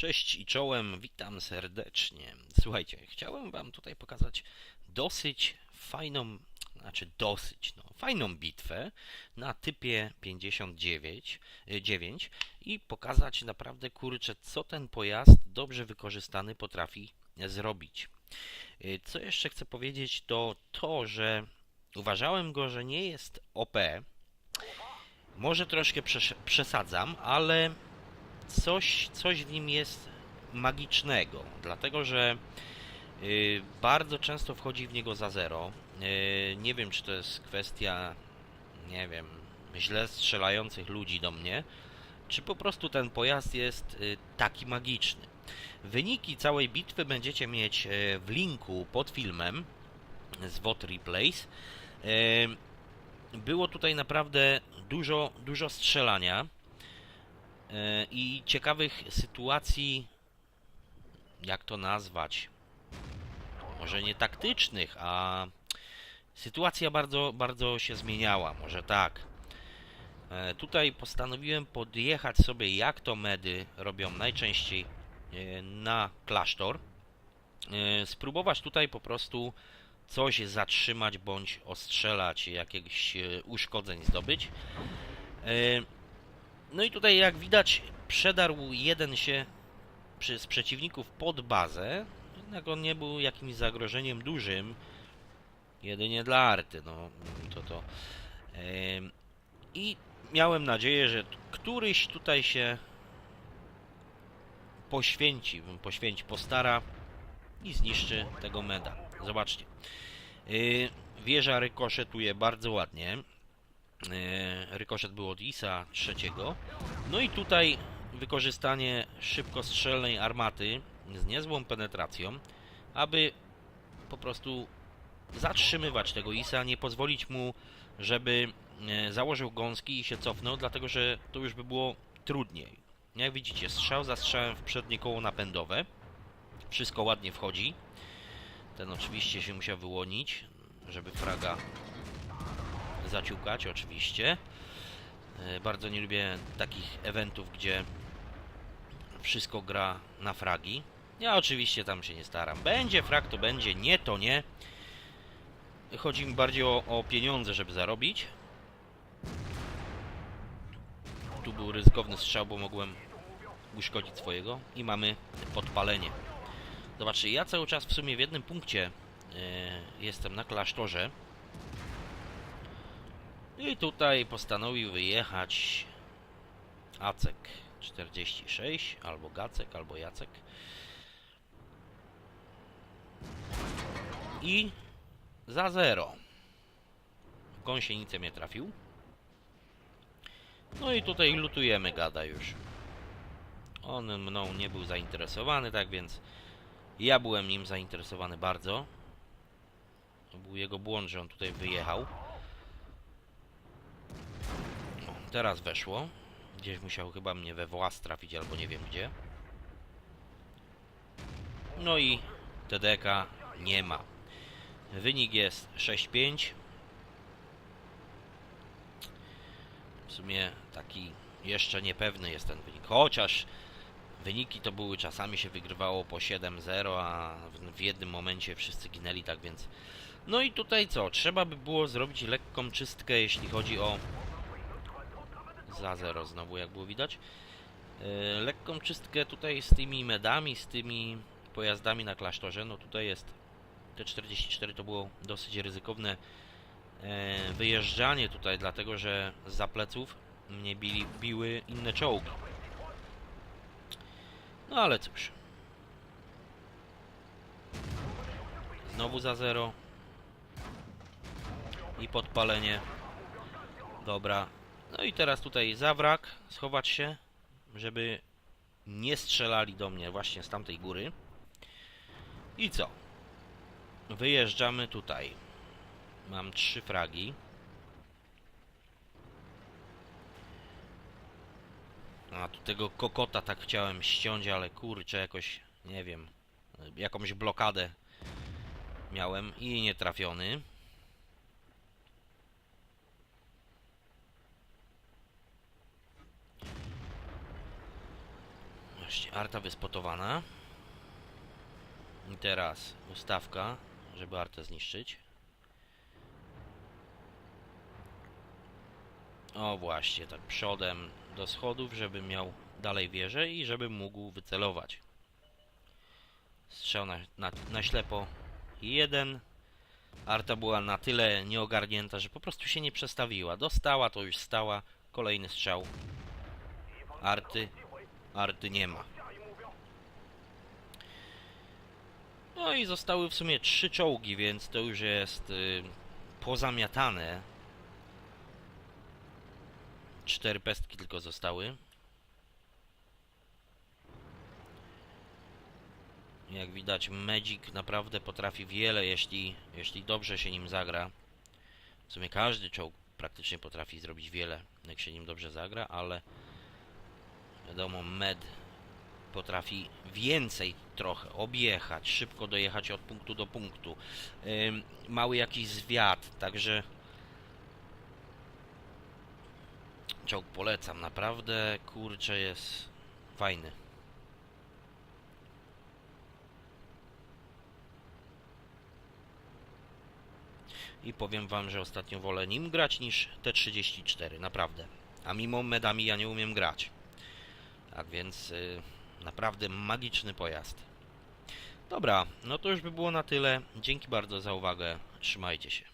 Cześć i czołem, witam serdecznie. Słuchajcie, chciałem Wam tutaj pokazać dosyć fajną, znaczy dosyć, no, fajną bitwę na typie 59 y, 9 i pokazać naprawdę kurczę, co ten pojazd dobrze wykorzystany potrafi zrobić. Y, Co jeszcze chcę powiedzieć, to to, że uważałem go, że nie jest OP. Może troszkę przesadzam, ale coś, coś w nim jest magicznego, dlatego że y, bardzo często wchodzi w niego za zero. Y, nie wiem, czy to jest kwestia, nie wiem, źle strzelających ludzi do mnie, czy po prostu ten pojazd jest y, taki magiczny. Wyniki całej bitwy będziecie mieć w linku pod filmem z VOD Replays. Było tutaj naprawdę dużo, dużo strzelania i ciekawych sytuacji, jak to nazwać, może nie taktycznych, a sytuacja bardzo, bardzo się zmieniała, może tak. E, Tutaj postanowiłem podjechać sobie, jak to medy robią najczęściej e, na klasztor. E, Spróbować tutaj po prostu coś zatrzymać bądź ostrzelać, jakichś e, uszkodzeń zdobyć. No i tutaj jak widać przedarł jeden się z przeciwników pod bazę, jednak on nie był jakimś zagrożeniem dużym, jedynie dla arty, no to to. I miałem nadzieję, że któryś tutaj się poświęci, poświęci, postara i zniszczy tego meda. Zobaczcie. Yy, Wieża rykoszetuje bardzo ładnie. E, Rykoszet był od ISA trzeciego. No i tutaj wykorzystanie szybkostrzelnej armaty z niezłą penetracją, aby po prostu zatrzymywać tego ISA, nie pozwolić mu, żeby e, założył gąski i się cofnął, dlatego że to już by było trudniej. Jak widzicie, strzał za strzałem w przednie koło napędowe. Wszystko ładnie wchodzi. Ten oczywiście się musiał wyłonić, żeby fraga zaciukać oczywiście. E, Bardzo nie lubię takich eventów, gdzie wszystko gra na fragi. Ja oczywiście tam się nie staram. Będzie frag, to będzie, nie to nie. Chodzi mi bardziej o, o pieniądze, żeby zarobić. Tu był ryzykowny strzał, bo mogłem uszkodzić swojego. I mamy podpalenie. Zobaczcie, ja cały czas w sumie w jednym punkcie e, jestem na klasztorze. I tutaj postanowił wyjechać Acek 46, albo Gacek, albo Jacek. I za zero. W gąsienicę mnie trafił. No i tutaj lutujemy gada już. On mną nie był zainteresowany, tak więc ja byłem nim zainteresowany bardzo. To był jego błąd, że on tutaj wyjechał. O, teraz weszło. Gdzieś musiał chyba mnie we włas trafić, albo nie wiem gdzie. No i TDK nie ma. Wynik jest 6-5. W sumie taki jeszcze niepewny jest ten wynik. Chociaż wyniki to były czasami się wygrywało po 7-0, a w, jednym momencie wszyscy ginęli, tak więc. No i tutaj co? Trzeba by było zrobić lekką czystkę, jeśli chodzi o za zero znowu, jak było widać. Yy, lekką czystkę tutaj z tymi medami, z tymi pojazdami na klasztorze. No tutaj jest T44 to było dosyć ryzykowne e, wyjeżdżanie tutaj, dlatego że za pleców mnie bili, biły inne czołgi. No ale cóż. Znowu za zero. I podpalenie. Dobra, no i teraz tutaj zawrak, schować się, żeby nie strzelali do mnie właśnie z tamtej góry. I co? Wyjeżdżamy tutaj. Mam trzy fragi. A tu tego kokota tak chciałem ściąć, ale kurczę, jakoś, nie wiem, jakąś blokadę miałem i nie trafiony. Właśnie, arta wyspotowana. I teraz ustawka, żeby artę zniszczyć. O właśnie, tak przodem do schodów, żeby miał dalej wieżę i żeby mógł wycelować. Strzał na, na, na ślepo jeden. Arta była na tyle nieogarnięta, że po prostu się nie przestawiła. Dostała, to już stała. Kolejny strzał. Arty. Arty nie ma. No i zostały w sumie trzy czołgi, więc to już jest y, pozamiatane. Cztery pestki tylko zostały. Jak widać, Magic naprawdę potrafi wiele, jeśli, jeśli dobrze się nim zagra. W sumie każdy czołg praktycznie potrafi zrobić wiele, jak się nim dobrze zagra, ale wiadomo, Med potrafi więcej trochę objechać, szybko dojechać od punktu do punktu. Mały jakiś zwiat, także czołg polecam, naprawdę kurczę jest fajny. I powiem wam, że ostatnio wolę nim grać niż T34, naprawdę. A mimo medami ja nie umiem grać. Tak więc y, naprawdę magiczny pojazd. Dobra, no to już by było na tyle. Dzięki bardzo za uwagę. Trzymajcie się.